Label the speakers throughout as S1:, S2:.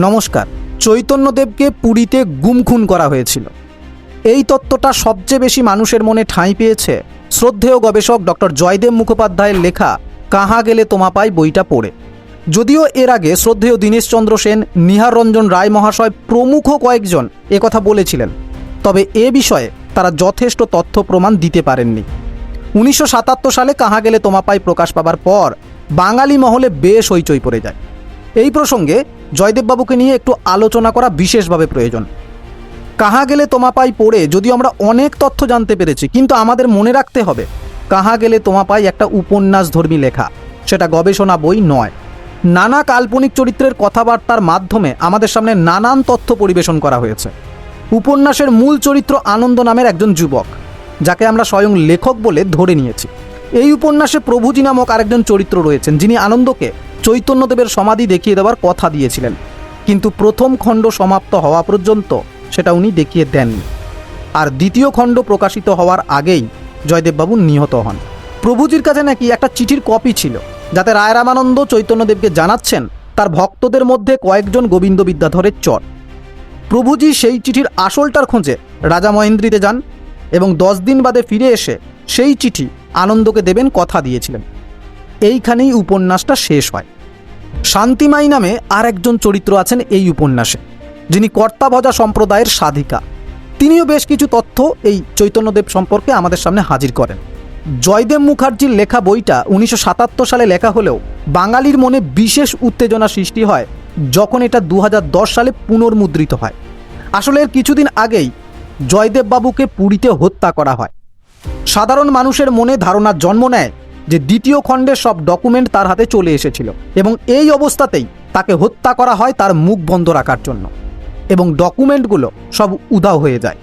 S1: নমস্কার, চৈতন্যদেবকে পুরীতে গুম খুন করা হয়েছিল। এই তত্ত্বটা সবচেয়ে বেশি মানুষের মনে ঠাঁই পেয়েছে শ্রদ্ধেয় গবেষক ডক্টর জয়দেব মুখোপাধ্যায়ের লেখা, কাহা গেলে তোমা পাই বইটা পড়ে। যদিও এর আগে শ্রদ্ধেয় দীনেশচন্দ্র সেন নিহার রঞ্জন রায় মহাশয় প্রমুখ কয়েকজন একথা বলেছিলেন। তবে এ বিষয়ে তারা যথেষ্ট তথ্য প্রমাণ দিতে পারেননি। উনিশশো সাতাত্তর সালে কাহা গেলে তোমা পাই প্রকাশ পাবার পর বাঙালি মহলে বেশ হইচই পড়ে যায়। এই প্রসঙ্গে জয়দেববাবুকে নিয়ে একটু আলোচনা করা বিশেষভাবে প্রয়োজন। কাহা গেলে তোমা পাই পড়ে, যদিও আমরা অনেক তথ্য জানতে পেরেছি, কিন্তু আমাদের মনে রাখতে হবে, কাহা গেলে তোমা পাই একটা উপন্যাস ধর্মী লেখা, সেটা গবেষণা বই নয়। নানা কাল্পনিক চরিত্রের কথাবার্তার মাধ্যমে আমাদের সামনে নানান তথ্য পরিবেশন করা হয়েছে। উপন্যাসের মূল চরিত্র আনন্দ নামের একজন যুবক, যাকে আমরা স্বয়ং লেখক বলে ধরে নিয়েছি। এই উপন্যাসে প্রভুজি নামক আরেকজন চরিত্র রয়েছেন, যিনি আনন্দকে চৈতন্যদেবের সমাধি দেখিয়ে দেওয়ার কথা দিয়েছিলেন। কিন্তু প্রথম খণ্ড সমাপ্ত হওয়া পর্যন্ত সেটা উনি দেখিয়ে দেননি। আর দ্বিতীয় খণ্ড প্রকাশিত হওয়ার আগেই জয়দেববাবু নিহত হন। প্রভুজির কাছে নাকি একটা চিঠির কপি ছিল, যাতে রায় রামানন্দ চৈতন্যদেবকে জানাচ্ছেন তার ভক্তদের মধ্যে কয়েকজন গোবিন্দ বিদ্যাধরের চর। প্রভুজি সেই চিঠির আসলটার খোঁজে রাজা মহেন্দ্রীতে যান এবং দশ দিন বাদে ফিরে এসে সেই চিঠি আনন্দকে দেবেন, কথা দিয়েছিলেন। এইখানেই উপন্যাসটা শেষ হয়। শান্তিমাই নামে আর একজন চরিত্র আছেন এই উপন্যাসে, যিনি কর্তাভজা সম্প্রদায়ের সাধিকা। তিনিও বেশ কিছু তথ্য এই চৈতন্যদেব সম্পর্কে আমাদের সামনে হাজির করেন। জয়দেব মুখার্জির লেখা বইটা উনিশশো সাতাত্তর সালে লেখা হলেও বাঙালির মনে বিশেষ উত্তেজনা সৃষ্টি হয় যখন এটা দু হাজার দশ সালে পুনর্মুদ্রিত হয়। আসলে এর কিছুদিন আগেই জয়দেব বাবুকে পুরীতে হত্যা করা হয়। সাধারণ মানুষের মনে ধারণার জন্ম নেয় যে দ্বিতীয় খণ্ডের সব ডকুমেন্ট তার হাতে চলে এসেছিল এবং এই অবস্থাতেই তাকে হত্যা করা হয় তার মুখ বন্ধ রাখার জন্য এবং ডকুমেন্টগুলো সব উধাও হয়ে যায়।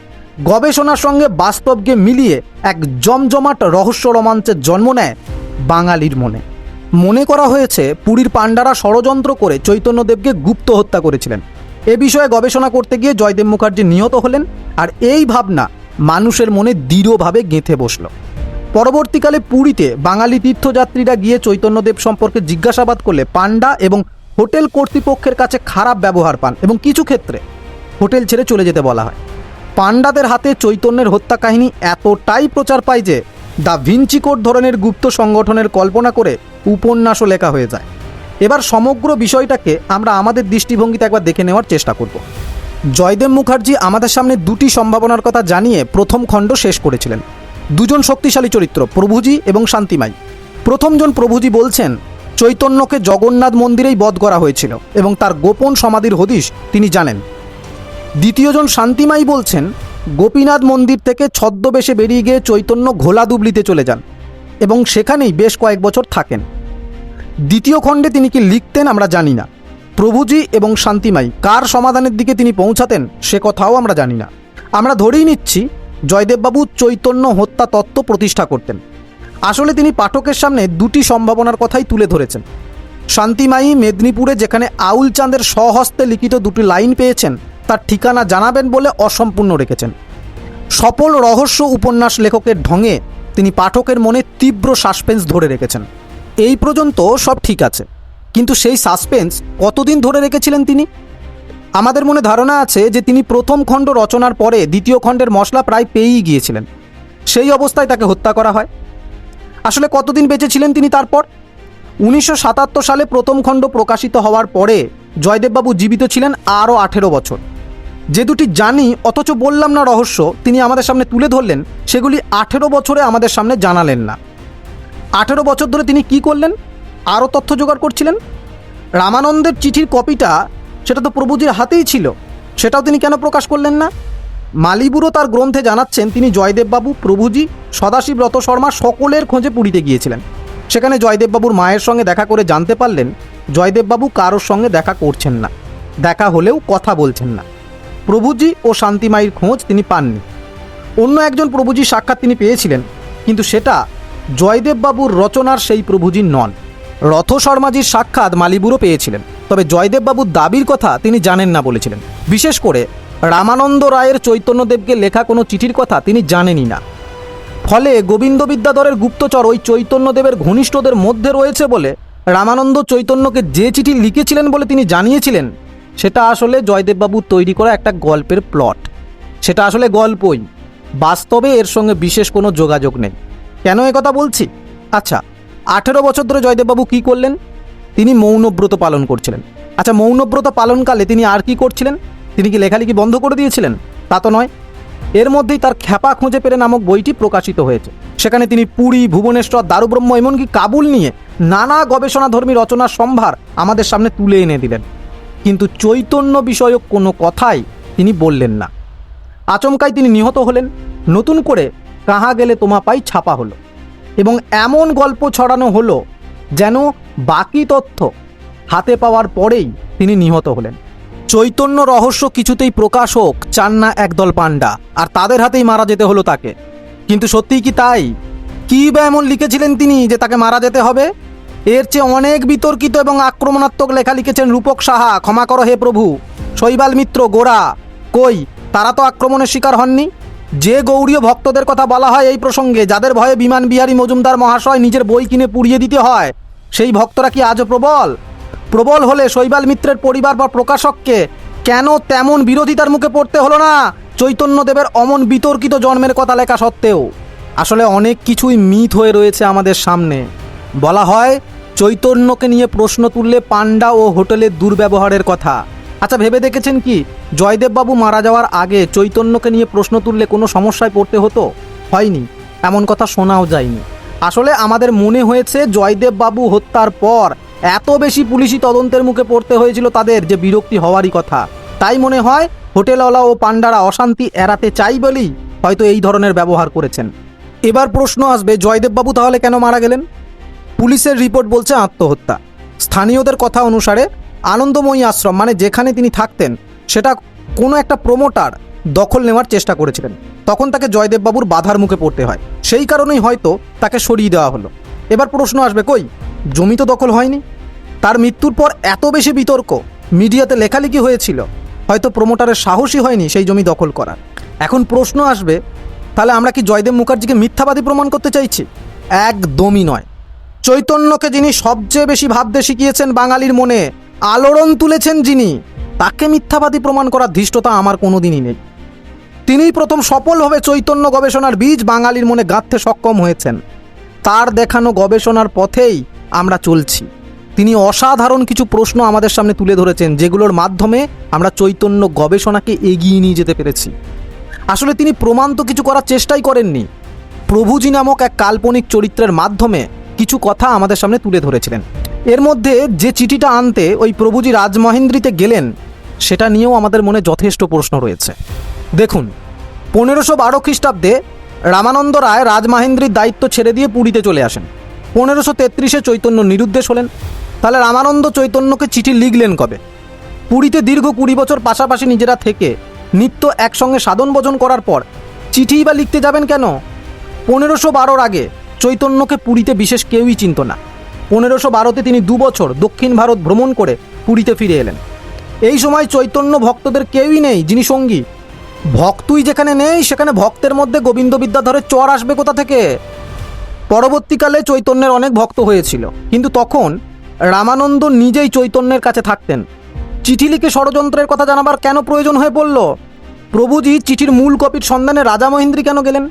S1: গবেষণার সঙ্গে বাস্তবকে মিলিয়ে এক জমজমাট রহস্য রোমাঞ্চের জন্ম নেয় বাঙালির মনে। মনে করা হয়েছে পুরীর পাণ্ডারা ষড়যন্ত্র করে চৈতন্যদেবকে গুপ্ত হত্যা করেছিলেন। এ বিষয়ে গবেষণা করতে গিয়ে জয়দেব মুখার্জি নিহত হলেন আর এই ভাবনা মানুষের মনে দৃঢ়ভাবে গেঁথে বসল। পরবর্তীকালে পুরীতে বাঙালি তীর্থযাত্রীরা গিয়ে চৈতন্যদেব সম্পর্কে জিজ্ঞাসাবাদ করলে পাণ্ডা এবং হোটেল কর্তৃপক্ষের কাছে খারাপ ব্যবহার পান এবং কিছু ক্ষেত্রে হোটেল ছেড়ে চলে যেতে বলা হয়। পাণ্ডাদের হাতে চৈতন্যের হত্যা কাহিনী এতটাই প্রচার পায় যে দ্য ভিঞ্চি কোড ধরনের গুপ্ত সংগঠনের কল্পনা করে উপন্যাসও লেখা হয়ে যায়। এবার সমগ্র বিষয়টাকে আমরা আমাদের দৃষ্টিভঙ্গিতে একবার দেখে নেওয়ার চেষ্টা করব। জয়দেব মুখার্জি আমাদের সামনে দুটি সম্ভাবনার কথা জানিয়ে প্রথম খণ্ড শেষ করেছিলেন। দুজন শক্তিশালী চরিত্র, প্রভুজি এবং শান্তিমাই। প্রথমজন প্রভুজি বলছেন, চৈতন্যকে জগন্নাথ মন্দিরেই বধ করা হয়েছিল এবং তার গোপন সমাধির হদিশ তিনি জানেন। দ্বিতীয়জন শান্তিমাই বলছেন, গোপীনাথ মন্দির থেকে ছদ্মবেশে বেরিয়ে গিয়ে চৈতন্য ঘোলাদুবলিতে চলে যান এবং সেখানেই বেশ কয়েক বছর থাকেন। দ্বিতীয় খণ্ডে তিনি কি লিখতেন আমরা জানি না। প্রভুজি এবং শান্তিমাই, কার সমাধানের দিকে তিনি পৌঁছাতেন, সে কথাও আমরা জানি না। আমরা ধরেই নিচ্ছি, জয়দেববাবু চৈতন্য হত্যা তত্ত্ব প্রতিষ্ঠা করতেন। আসলে তিনি পাঠকের সামনে দুটি সম্ভাবনার কথাই তুলে ধরেছেন। শান্তিমাই মেদিনীপুরে যেখানে আউল চাঁদের স্বহস্তে লিখিত দুটি লাইন পেয়েছেন, তার ঠিকানা জানাবেন বলে অসম্পূর্ণ রেখেছেন। সফল রহস্য উপন্যাস লেখকের ঢঙে তিনি পাঠকের মনে তীব্র সাসপেন্স ধরে রেখেছেন। এই পর্যন্ত সব ঠিক আছে। কিন্তু সেই সাসপেন্স কতদিন ধরে রেখেছিলেন তিনি? আমাদের মনে ধারণা আছে যে তিনি প্রথম খণ্ড রচনার পরে দ্বিতীয় খণ্ডের মশলা প্রায় পেয়েই গিয়েছিলেন। সেই অবস্থায় তাকে হত্যা করা হয়। আসলে কতদিন বেঁচে ছিলেন তিনি তারপর? উনিশশো সাতাত্তর সালে প্রথম খণ্ড প্রকাশিত হওয়ার পরে জয়দেববাবু জীবিত ছিলেন আরও আঠেরো বছর। যে দুটি জানি, অথচ বললাম না রহস্য, তিনি আমাদের সামনে তুলে ধরলেন, সেগুলি আঠেরো বছরে আমাদের সামনে জানালেন না। আঠেরো বছর ধরে তিনি কি করলেন? আরও তথ্য জোগাড় করছিলেন? রামানন্দের চিঠির কপিটা সেটা তো প্রভুজির হাতেই ছিল। সেটাও তিনি কেন প্রকাশ করলেন না? মালিবুরও তার গ্রন্থে জানাচ্ছেন, তিনি জয়দেববাবু, প্রভুজি, সদাশিব, রত শর্মা সকলের খোঁজে পুরীতে গিয়েছিলেন। সেখানে জয়দেববাবুর মায়ের সঙ্গে দেখা করে জানতে পারলেন, জয়দেববাবু কারোর সঙ্গে দেখা করছেন না। দেখা হলেও কথা বলছেন না। প্রভুজি ও শান্তিমাইয়ের খোঁজ তিনি পাননি। অন্য একজন প্রভুজির সাক্ষাৎ তিনি পেয়েছিলেন, কিন্তু সেটা জয়দেববাবুর রচনার সেই প্রভুজি নন। রথ শর্মাজির সাক্ষাৎ মালিবুরও পেয়েছিলেন। তবে জয়দেববাবুর দাবির কথা তিনি জানেন না বলেছিলেন। বিশেষ করে রামানন্দ রায়ের চৈতন্যদেবকে লেখা কোনো চিঠির কথা তিনি জানেনই না। ফলে গোবিন্দ বিদ্যাধরের গুপ্তচর ওই চৈতন্যদেবের ঘনিষ্ঠদের মধ্যে রয়েছে বলে রামানন্দ চৈতন্যকে যে চিঠি লিখেছিলেন বলে তিনি জানিয়েছিলেন, সেটা আসলে জয়দেববাবুর তৈরি করা একটা গল্পের প্লট। সেটা আসলে গল্পই। বাস্তবে এর সঙ্গে বিশেষ কোনো যোগাযোগ নেই। কেন কথা বলছি? আচ্ছা আঠেরো বছর ধরে জয়দেববাবু কি করলেন? তিনি মৌনব্রত পালন করছিলেন। আচ্ছা মৌনব্রত পালনকালে তিনি আর কি করছিলেন? তিনি কি লেখালেখি বন্ধ করে দিয়েছিলেন? তা তো নয়। এর মধ্যেই তার খ্যাপা খুঁজে পেরে নামক বইটি প্রকাশিত হয়েছে। সেখানে তিনি পুরী, ভুবনেশ্বর, দারুব্রহ্ম এমনকি কাবুল নিয়ে নানা গবেষণাধর্মী রচনার সম্ভার আমাদের সামনে তুলে এনে দিলেন। কিন্তু চৈতন্য বিষয়ক কোনো কথাই তিনি বললেন না। আচমকাই তিনি নিহত হলেন। নতুন করে কাহা গেলে তোমা পাই ছাপা হলো। এবং এমন গল্প ছড়ানো হলো যেন বাকি তথ্য হাতে পাওয়ার পরেই তিনি নিহত হলেন। চৈতন্য রহস্য কিছুতেই প্রকাশ হোক চান না একদল পাণ্ডা, আর তাদের হাতেই মারা যেতে হলো তাকে। কিন্তু সত্যিই কি তাই? কী বা এমন লিখেছিলেন তিনি যে তাকে মারা যেতে হবে? এর চেয়ে অনেক বিতর্কিত এবং আক্রমণাত্মক লেখা লিখেছেন রূপক সাহা, ক্ষমা করো হে প্রভু, শৈবাল মিত্র গোড়া কই, তারা তো আক্রমণের শিকার হননি? যে গৌরীয় ভক্তদের কথা বলা হয় এই প্রসঙ্গে, যাদের ভয়ে বিমান বিহারী মজুমদার মহাশয় নিজের বই কিনে পুড়িয়ে দিতে হয়, সেই ভক্তরা কি আজও প্রবল? প্রবল হলে শৈবাল মিত্রের পরিবার বা প্রকাশককে কেন তেমন বিরোধিতার মুখে পড়তে হলো না? চৈতন্যদেবের অমন বিতর্কিত জন্মের কথা লেখা সত্ত্বেও। আসলে অনেক কিছুই মিথ হয়ে রয়েছে আমাদের সামনে। বলা হয়, চৈতন্যকে নিয়ে প্রশ্ন তুললে পাণ্ডা ও হোটেলের দুর্ব্যবহারের কথা। আচ্ছা ভেবে দেখেছেন কি? জয়দেববাবু মারা যাওয়ার আগে চৈতন্যকে নিয়ে প্রশ্ন তুললে কোনো সমস্যায় পড়তে হতো? হয়নি। এমন কথা শোনাও যায়নি। আসলে আমাদের মনে হয়েছে জয়দেববাবু হত্যার পর এত বেশি পুলিশি তদন্তের মুখে পড়তে হয়েছিল তাদের যে বিরক্তি হওয়ারই কথা। তাই মনে হয় হোটেলওয়ালা ও পাণ্ডারা অশান্তি এড়াতে চাই বলেই হয়তো এই ধরনের ব্যবহার করেছেন। এবার প্রশ্ন আসবে, জয়দেববাবু তাহলে কেন মারা গেলেন? পুলিশের রিপোর্ট বলছে আত্মহত্যা। স্থানীয়দের কথা অনুসারে আনন্দময়ী আশ্রম মানে যেখানে তিনি থাকতেন, সেটা কোনো একটা প্রমোটার দখল নেওয়ার চেষ্টা করেছিলেন। তখন তাকে জয়দেববাবুর বাধার মুখে পড়তে হয়। সেই কারণেই হয়তো তাকে সরিয়ে দেওয়া হলো। এবার প্রশ্ন আসবে, কই? জমি তো দখল হয়নি। তার মৃত্যুর পর এত বেশি বিতর্ক। মিডিয়াতে লেখালেখি হয়েছিল। হয়তো প্রমোটারের সাহসী হয়নি সেই জমি দখল করার। এখন প্রশ্ন আসবে, তাহলে আমরা কি জয়দেব মুখার্জিকে মিথ্যাবাদী প্রমাণ করতে চাইছি? একদমই নয়। চৈতন্যকে যিনি সবচেয়ে বেশি ভাবতে শিখিয়েছেন বাঙালির মনে আলোড়ন তুলেছেন যিনি, তাকে মিথ্যাবাদী প্রমাণ করার ধৃষ্টতা আমার কোনোদিনই নেই। তিনিই প্রথম সফলভাবে চৈতন্য গবেষণার বীজ বাঙালির মনে গাঁথতে সক্ষম হয়েছেন। তার দেখানো গবেষণার পথেই আমরা চলছি। তিনি অসাধারণ কিছু প্রশ্ন আমাদের সামনে তুলে ধরেছেন, যেগুলোর মাধ্যমে আমরা চৈতন্য গবেষণাকে এগিয়ে নিয়ে যেতে পেরেছি। আসলে তিনি প্রমাণ তো কিছু করার চেষ্টাই করেননি। প্রভুজি নামক এক কাল্পনিক চরিত্রের মাধ্যমে কিছু কথা আমাদের সামনে তুলে ধরেছিলেন। এর মধ্যে যে চিঠিটা আনতে ওই প্রভুজি রাজমহেন্দ্রীতে গেলেন, সেটা নিয়েও আমাদের মনে যথেষ্ট প্রশ্ন রয়েছে। দেখুন, পনেরোশো বারো খ্রিস্টাব্দে রামানন্দ রায় রাজমাহেন্দ্রীর দায়িত্ব ছেড়ে দিয়ে পুরীতে চলে আসেন। পনেরোশো তেত্রিশে চৈতন্য নিরুদ্দেশ হলেন। তাহলে রামানন্দ চৈতন্যকে চিঠি লিখলেন কবে? পুরীতে দীর্ঘ কুড়ি বছর পাশাপাশি নিজেরা থেকে নিত্য একসঙ্গে সাধন ভোজন করার পর চিঠিই বা লিখতে যাবেন কেন? পনেরোশো বারোর আগে চৈতন্যকে পুরীতে বিশেষ কেউই চিনত না। পনেরোশো বারোতে তিনি দু বছর দক্ষিণ ভারত ভ্রমণ করে পুরীতে ফিরে এলেন। এই সময় চৈতন্য ভক্তদের কেউই নেই যিনি সঙ্গী। ভক্তই যেখানে নেই, সেখানে ভক্তের মধ্যে গোবিন্দ বিদ্যাধরের চর আসবে কোথা থেকে? পরবর্তীকালে চৈতন্যের অনেক ভক্ত হয়েছিল, কিন্তু তখন রামানন্দ নিজেই চৈতন্যের কাছে থাকতেন। চিঠি লিখে ষড়যন্ত্রের কথা জানাবার কেন প্রয়োজন হয়ে পড়ল? প্রভুজি চিঠির মূল কপির সন্ধানে রাজা মহেন্দ্রী কেন গেলেন?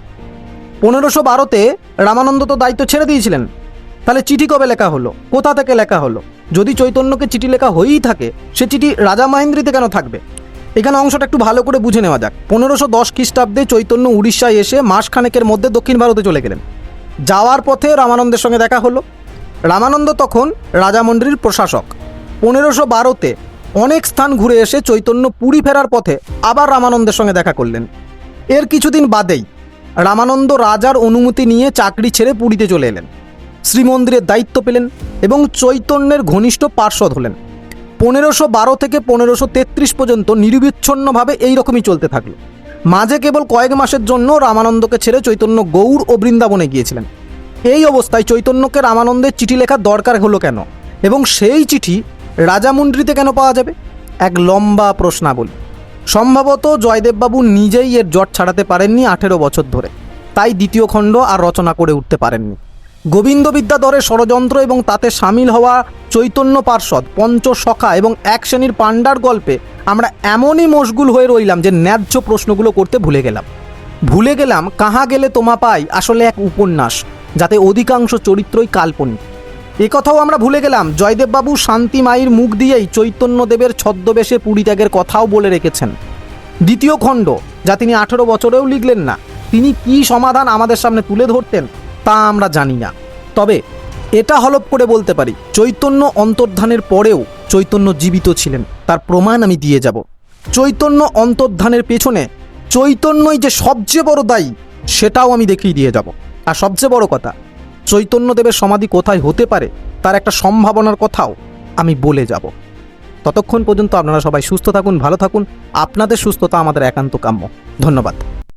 S1: পনেরোশো বারোতে রামানন্দ তো দায়িত্ব ছেড়ে দিয়েছিলেন। তাহলে চিঠি কবে লেখা হলো? কোথা থেকে লেখা হলো? যদি চৈতন্যকে চিঠি লেখা হয়েই থাকে, সে চিঠি রাজা মহেন্দ্রীতে কেন থাকবে? এখানে অংশটা একটু ভালো করে বুঝে নেওয়া যাক। পনেরোশো দশ খ্রিস্টাব্দে চৈতন্য উড়িষ্যায় এসে মাসখানেকের মধ্যে দক্ষিণ ভারতে চলে গেলেন। যাওয়ার পথে রামানন্দের সঙ্গে দেখা হলো। রামানন্দ তখন রাজামন্ডলীর প্রশাসক। পনেরোশো বারোতে অনেক স্থান ঘুরে এসে চৈতন্য পুরী ফেরার পথে আবার রামানন্দের সঙ্গে দেখা করলেন। এর কিছুদিন বাদেই রামানন্দ রাজার অনুমতি নিয়ে চাকরি ছেড়ে পুরীতে চলে এলেন। শ্রীমন্দিরের দায়িত্ব পেলেন এবং চৈতন্যের ঘনিষ্ঠ পার্ষদ হলেন। পনেরোশো বারো থেকে পনেরোশো তেত্রিশ পর্যন্ত নিরবিচ্ছিন্নভাবে এইরকমই চলতে থাকল। মাঝে কেবল কয়েক মাসের জন্য রামানন্দকে ছেড়ে চৈতন্য গৌড় ও বৃন্দাবনে গিয়েছিলেন। এই অবস্থায় চৈতন্যকে রামানন্দের চিঠি লেখার দরকার হলো কেন? এবং সেই চিঠি রাজামন্ড্রিতে কেন পাওয়া যাবে? এক লম্বা প্রশ্নাবলী। সম্ভবত জয়দেববাবু নিজেই এর জট ছাড়াতে পারেননি আঠেরো বছর ধরে। তাই দ্বিতীয় খণ্ড আর রচনা করে উঠতে পারেননি। গোবিন্দ বিদ্যাধরের ষড়যন্ত্র এবং তাতে সামিল হওয়া চৈতন্য পার্ষদ পঞ্চসখা এবং এক শ্রেণির পাণ্ডার গল্পে আমরা এমনই মশগুল হয়ে রইলাম যে ন্যায্য প্রশ্নগুলো করতে ভুলে গেলাম। ভুলে গেলাম কাহা গেলে তোমা পাই আসলে এক উপন্যাস, যাতে অধিকাংশ চরিত্রই কাল্পনিক। কথাও আমরা ভুলে গেলাম, জয়দেববাবু শান্তি মায়ের মুখ দিয়েই চৈতন্যদেবের ছদ্মবেশে পুরী ত্যাগের কথাও বলে রেখেছেন। দ্বিতীয় খণ্ড, যা তিনি আঠেরো বছরেও লিখলেন না, তিনি কি সমাধান আমাদের সামনে তুলে ধরতেন? তা আমরা জানি না। তবে এটা হলপ করে বলতে পারি, চৈতন্য অন্তর্ধানের পরেও চৈতন্য জীবিত ছিলেন, তার প্রমাণ আমি দিয়ে যাব। চৈতন্য অন্তর্ধানের পেছনে চৈতন্যই যে সবচেয়ে বড় দায়ী, সেটাও আমি দেখিয়ে দিয়ে যাব। আর সবচেয়ে বড় কথা, চৈতন্যদেবের সমাধি কোথায় হতে পারে, তার একটা সম্ভাবনার কথাও আমি বলে যাব। ততক্ষণ পর্যন্ত আপনারা সবাই সুস্থ থাকুন, ভালো থাকুন। আপনাদের সুস্থতা আমাদের একান্ত কাম্য। ধন্যবাদ।